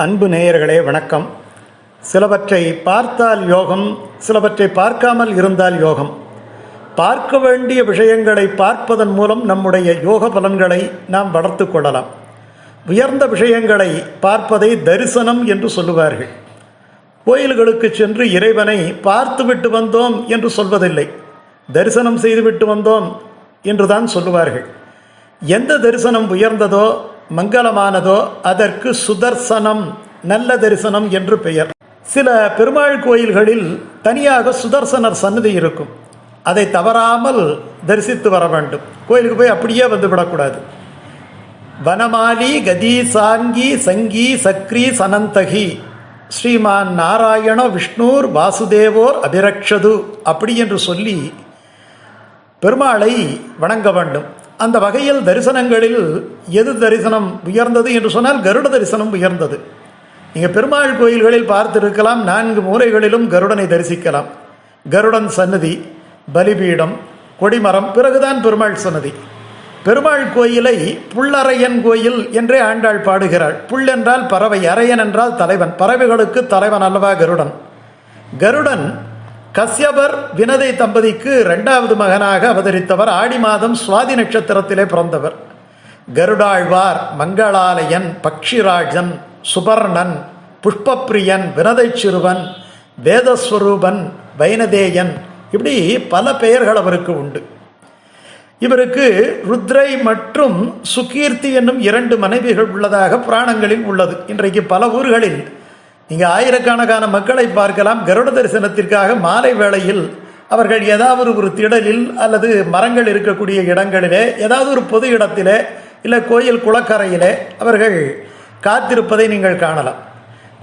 அன்பு நேயர்களே வணக்கம். சிலவற்றை பார்த்தால் யோகம் சிலவற்றை பார்க்காமல் இருந்தால் யோகம். பார்க்க வேண்டிய விஷயங்களை பார்ப்பதன் மூலம் நம்முடைய யோக பலன்களை நாம் வளர்த்து கொள்ளலாம். உயர்ந்த விஷயங்களை பார்ப்பதை தரிசனம் என்று சொல்லுவார்கள். கோயில்களுக்கு சென்று இறைவனை பார்த்துவிட்டு வந்தோம் என்று சொல்வதில்லை. தரிசனம் செய்துவிட்டு வந்தோம் என்றுதான் சொல்லுவார்கள். எந்த தரிசனம் உயர்ந்ததோ மங்களமானதோ அதற்கு சுதர்சனம் நல்ல தரிசனம் என்று பெயர். சில பெருமாள் கோயில்களில் தனியாக சுதர்சனர் சன்னதி இருக்கும். அதை தவறாமல் தரிசித்து வர வேண்டும். கோயிலுக்கு போய் அப்படியே வந்து விடக்கூடாது. வனமாலி கதி சாங்கி சங்கி சக்ரி சனந்தகி ஸ்ரீமான் நாராயண விஷ்ணூர் வாசுதேவோர் அபிரக்ஷது அப்படி என்று சொல்லி பெருமாளை வணங்க வேண்டும். அந்த வகையில் தரிசனங்களில் எது தரிசனம் உயர்ந்தது என்று சொன்னால் கருட தரிசனம் உயர்ந்தது. நீங்கள் பெருமாள் கோயில்களில் பார்த்திருக்கலாம் நான்கு மூலைகளிலும் கருடனை தரிசிக்கலாம். கருடன் சன்னதி பலிபீடம் கொடிமரம் பிறகுதான் பெருமாள் சன்னதி. பெருமாள் கோயிலை புள்ளறையன் கோயில் என்றே ஆண்டாள் பாடுகிறாள். புல் என்றால் பறவை அரையன் என்றால் தலைவன். பறவைகளுக்கு தலைவன் அல்லவா கருடன். கருடன் கஸ்யபர் வினதை தம்பதிக்கு இரண்டாவது மகனாக அவதரித்தவர் ஆடி மாதம் சுவாதி நட்சத்திரத்திலே பிறந்தவர். கருடாழ்வார் மங்களாலயன் பக்ஷிராஜன் சுபர்ணன் புஷ்பப்பிரியன் வினதை சிறுவன் வேதஸ்வரூபன் வைனதேயன் இப்படி பல பெயர்கள் அவருக்கு உண்டு. இவருக்கு ருத்ரை மற்றும் சுகீர்த்தி என்னும் இரண்டு மனைவிகள் உள்ளதாக புராணங்களில் உள்ளது. இன்றைக்கு பல ஊர்களில் இங்கே ஆயிரக்கணக்கான மக்களை பார்க்கலாம். கருட தரிசனத்திற்காக மாலை வேளையில் அவர்கள் ஏதாவது ஒரு திடலில் அல்லது மரங்கள் இருக்கக்கூடிய இடங்களிலே ஏதாவது ஒரு பொது இடத்திலே இல்லை கோயில் குளக்கரையிலே அவர்கள் காத்திருப்பதை நீங்கள் காணலாம்.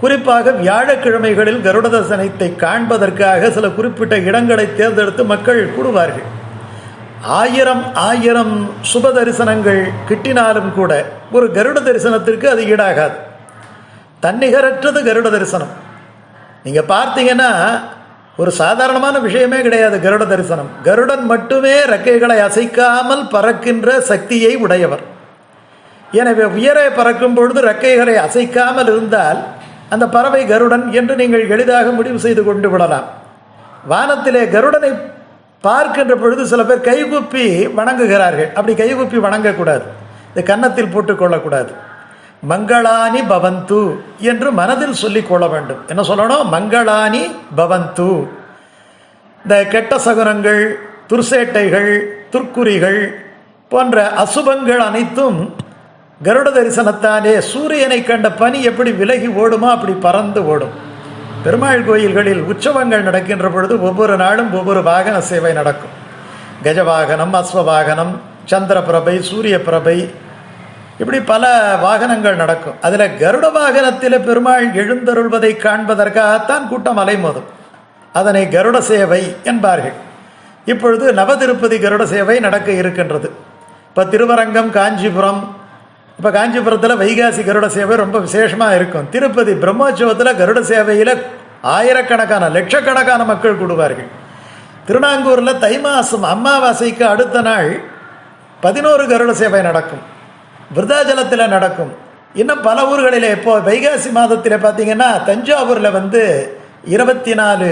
குறிப்பாக வியாழக்கிழமைகளில் கருட தரிசனத்தை காண்பதற்காக சில குறிப்பிட்ட இடங்களை தேர்ந்தெடுத்து மக்கள் கூடுவார்கள். ஆயிரம் ஆயிரம் சுப தரிசனங்கள் கிட்டினாலும் கூட ஒரு கருட தரிசனத்திற்கு அது ஈடாகாது. தன்னிகரற்றது கருட தரிசனம். நீங்கள் பார்த்தீங்கன்னா ஒரு சாதாரணமான விஷயமே கிடையாது கருட தரிசனம். கருடன் மட்டுமே ரெக்கைகளை அசைக்காமல் பறக்கின்ற சக்தியை உடையவர். எனவே உயரே பறக்கும் பொழுது ரெக்கைகளை அசைக்காமல் இருந்தால் அந்த பறவை கருடன் என்று நீங்கள் எளிதாக முடிவு செய்து கொண்டு விடலாம். வானத்திலே கருடனை பார்க்கின்ற பொழுது சில பேர் கைகுப்பி வணங்குகிறார்கள். அப்படி கைகுப்பி வணங்கக்கூடாது. இந்த கன்னத்தில் போட்டுக்கொள்ளக்கூடாது மங்களானி பவந்து என்று மனதில் சொல்லிக் கொள்ள வேண்டும். என்ன சொல்லணும்? மங்களானி பவந்து. இந்த கெட்ட சகுனங்கள் துர்சேட்டைகள் துர்க்குறிகள் போன்ற அசுபங்கள் அனைத்தும் கருட தரிசனத்தாலே சூரியனை கண்ட பனி எப்படி விலகி ஓடுமோ அப்படி பறந்து ஓடும். பெருமாள் கோயில்களில் உற்சவங்கள் நடக்கின்ற பொழுது ஒவ்வொரு நாளும் ஒவ்வொரு வாகன சேவை நடக்கும். கஜவாகனம் அஸ்வவாகனம் சந்திரபிரபை சூரிய பிரபை இப்படி பல வாகனங்கள் நடக்கும். அதில் கருட வாகனத்தில் பெருமாள் எழுந்தருள்வதை காண்பதற்காகத்தான் கூட்டம் அலைமோதும். அதனை கருட சேவை என்பார்கள். இப்பொழுது நவதிருப்பதி கருட சேவை நடக்க இருக்கின்றது. இப்போ திருவரங்கம் காஞ்சிபுரம் இப்போ காஞ்சிபுரத்தில் வைகாசி கருட சேவை ரொம்ப விசேஷமாக இருக்கும். திருப்பதி பிரம்மோற்சவத்தில் கருட சேவையில் ஆயிரக்கணக்கான லட்சக்கணக்கான மக்கள் கூடுவார்கள். திருநாங்கூரில் தை மாதம் அமாவாசைக்கு அடுத்த நாள் பதினோரு கருட சேவை நடக்கும். விருதாச்சலத்தில் நடக்கும். இன்னும் பல ஊர்களில் இப்போ வைகாசி மாதத்தில் பார்த்தீங்கன்னா தஞ்சாவூரில் வந்து இருபத்தி நாலு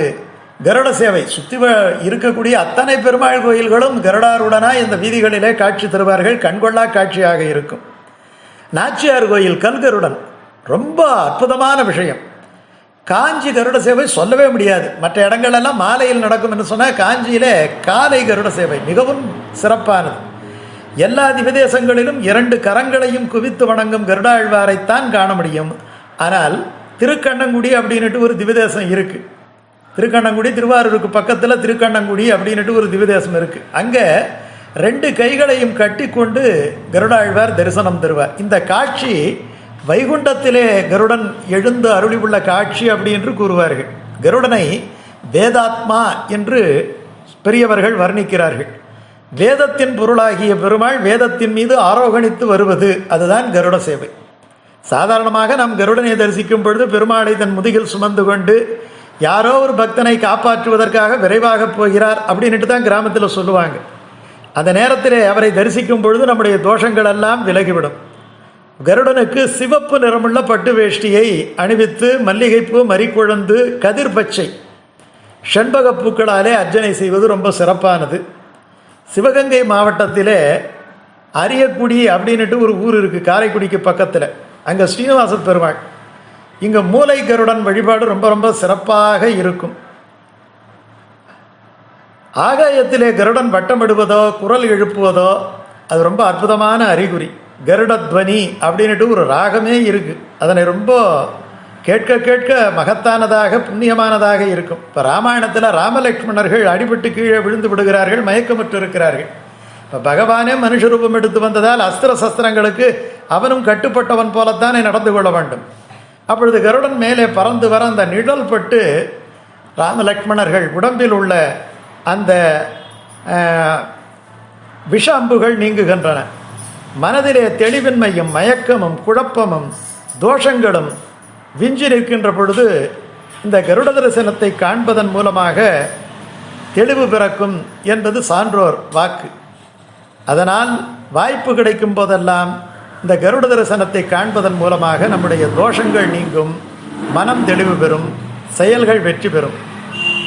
கருட சேவை சுற்றி இருக்கக்கூடிய அத்தனை பெருமாள் கோயில்களும் கருடாருடனாக இந்த வீதிகளிலே காட்சி தருவார்கள். கண்கொள்ளா காட்சியாக இருக்கும். நாச்சியார் கோயில் கல்கருடன். ரொம்ப அற்புதமான விஷயம். காஞ்சி கருட சேவை சொல்லவே முடியாது. மற்ற இடங்களெல்லாம் மாலையில் நடக்கும் என்று சொன்னால் காஞ்சியிலே காலை கருட சேவை மிகவும் சிறப்பானது. எல்லா திவதேசங்களிலும் இரண்டு கரங்களையும் குவித்து வணங்கும் கருடாழ்வாரைத்தான் காண முடியும். ஆனால் திருக்கண்ணங்குடி அப்படின்ட்டு ஒரு திவதேசம் இருக்குது திருக்கண்ணங்குடி திருவாரூருக்கு பக்கத்தில் திருக்கண்ணங்குடி அப்படின்ட்டு ஒரு திவதேசம் இருக்குது அங்கே ரெண்டு கைகளையும் கட்டிக்கொண்டு கருடாழ்வார் தரிசனம் தருவார். இந்த காட்சி வைகுண்டத்திலே கருடன் எழுந்து அருளி உள்ள காட்சி அப்படி என்று கூறுவார்கள். கருடனை வேதாத்மா என்று பெரியவர்கள் வர்ணிக்கிறார்கள். வேதத்தின் பொருளாகிய பெருமாள் வேதத்தின் மீது ஆரோகணித்து வருவது அதுதான் கருட சேவை. சாதாரணமாக நாம் கருடனை தரிசிக்கும் பொழுது பெருமாளை தன் முதுகில் சுமந்து கொண்டு யாரோ ஒரு பக்தனை காப்பாற்றுவதற்காக விரைவாக போகிறார் அப்படின்ட்டு தான் கிராமத்தில் சொல்லுவாங்க. அந்த நேரத்தில் அவரை தரிசிக்கும் பொழுது நம்முடைய தோஷங்கள் எல்லாம் விலகிவிடும். கருடனுக்கு சிவப்பு நிறமுள்ள பட்டு வேஷ்டியை அணிவித்து மல்லிகைப்பூ மறிக்குழந்து கதிர் பச்சை செண்பகப் பூக்களாலே அர்ச்சனை செய்வது ரொம்ப சிறப்பானது. சிவகங்கை மாவட்டத்திலே அரியக்குடி அப்படின்னுட்டு ஒரு ஊர் இருக்குது காரைக்குடிக்கு பக்கத்தில். அங்கே ஸ்ரீனிவாச பெருமாள். இங்கே மூலை கருடன் வழிபாடு ரொம்ப ரொம்ப சிறப்பாக இருக்கும். ஆகாயத்திலே கருடன் வட்டமிடுவதோ குரல் எழுப்புவதோ அது ரொம்ப அற்புதமான அறிகுறி. கருடத்வனி அப்படின்ட்டு ஒரு ராகமே இருக்குது அதனை ரொம்ப கேட்க கேட்க மகத்தானதாக புண்ணியமானதாக இருக்கும். இப்போ ராமாயணத்தில் ராமலக்ஷ்மணர்கள் அடிபட்டு கீழே விழுந்து விடுகிறார்கள் மயக்கமுற்று இருக்கிறார்கள் இப்போ பகவானே மனுஷ ரூபம் எடுத்து வந்ததால் அஸ்திர சஸ்திரங்களுக்கு அவனும் கட்டுப்பட்டவன் போலத்தானே நடந்து கொள்ள வேண்டும். அப்பொழுது கருடன் மேலே பறந்து வர அந்த நிழல் பட்டு ராமலக்ஷ்மணர்கள் உடம்பில் உள்ள அந்த விஷ அம்புகள் நீங்குகின்றன. மனதிலே தெளிவின்மையும் மயக்கமும் குழப்பமும் தோஷங்களும் விஞ்சி நிற்கின்ற பொழுது இந்த கருட தரிசனத்தை காண்பதன் மூலமாக தெளிவு பிறக்கும் என்பது சான்றோர் வாக்கு. அதனால் வாய்ப்பு கிடைக்கும் போதெல்லாம் இந்த கருட தரிசனத்தை காண்பதன் மூலமாக நம்முடைய தோஷங்கள் நீங்கும் மனம் தெளிவு பெறும் செயல்கள் வெற்றி பெறும்.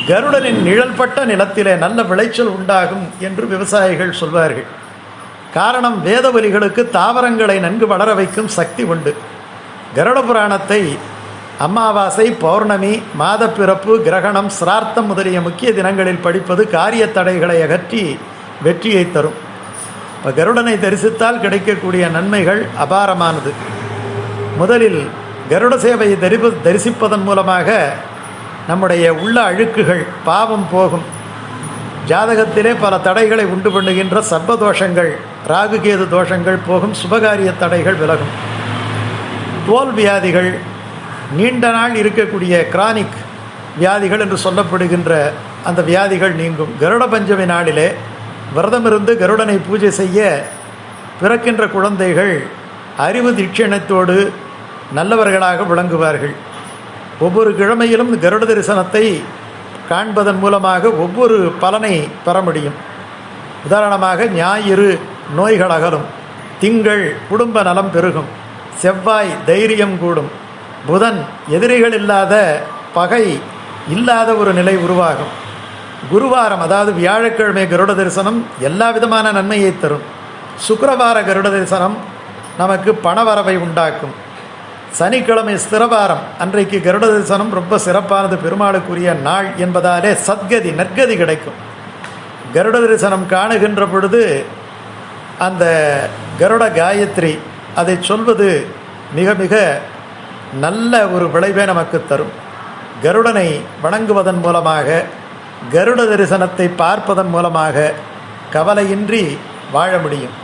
கருடனின் நிழல்பட்ட நிலத்திலே நல்ல விளைச்சல் உண்டாகும் என்று விவசாயிகள் சொல்வார்கள். காரணம் வேதவலிகளுக்கு தாவரங்களை நன்கு வளர வைக்கும் சக்தி உண்டு. கருட புராணத்தை அமாவாசை பௌர்ணமி மாதப்பிறப்பு கிரகணம் சிரார்த்தம் முதலிய முக்கிய தினங்களில் படிப்பது காரிய தடைகளை அகற்றி வெற்றியை தரும். இப்போ கருடனை தரிசித்தால் கிடைக்கக்கூடிய நன்மைகள் அபாரமானது. முதலில் கருட சேவையை தரிப தரிசிப்பதன் மூலமாக நம்முடைய உள்ள அழுக்குகள் பாவம் போகும். ஜாதகத்திலே பல தடைகளை உண்டு பண்ணுகின்ற சர்ப்பதோஷங்கள் ராகுகேது தோஷங்கள் போகும் சுபகாரிய தடைகள் விலகும். தோல் வியாதிகள் நீண்ட நாள் இருக்கக்கூடிய கிரானிக் வியாதிகள் என்று சொல்லப்படுகின்ற அந்த வியாதிகள் நீங்கும். கருட பஞ்சமி நாளிலே விரதமிருந்து கருடனை பூஜை செய்ய பிறக்கின்ற குழந்தைகள் அறிவு தீட்சணத்தோடு நல்லவர்களாக விளங்குவார்கள். ஒவ்வொரு கிழமையிலும் கருட தரிசனத்தை காண்பதன் மூலமாக ஒவ்வொரு பலனை பெற முடியும். உதாரணமாக ஞாயிறு நோய்கள் அகலும். திங்கள் குடும்ப நலம் பெருகும். செவ்வாய் தைரியம் கூடும். புதன் எதிரிகள் இல்லாத பகை இல்லாத ஒரு நிலை உருவாகும். குருவாரம் அதாவது வியாழக்கிழமை கருட தரிசனம் எல்லா விதமான நன்மையை தரும். சுக்கரவார கருட தரிசனம் நமக்கு பணவரவை உண்டாக்கும். சனிக்கிழமை ஸ்திரவாரம் அன்றைக்கு கருட தரிசனம் ரொம்ப சிறப்பானது பெருமாளுக்குரிய நாள் என்பதாலே சத்கதி நற்கதி கிடைக்கும். கருட தரிசனம் காணுகின்ற பொழுது அந்த கருட காயத்ரி அதை சொல்வது மிக மிக நல்ல ஒரு விளைவை நமக்கு தரும். கருடனை வணங்குவதன் மூலமாக கருட தரிசனத்தை பார்ப்பதன் மூலமாக கவலையின்றி வாழ முடியும்.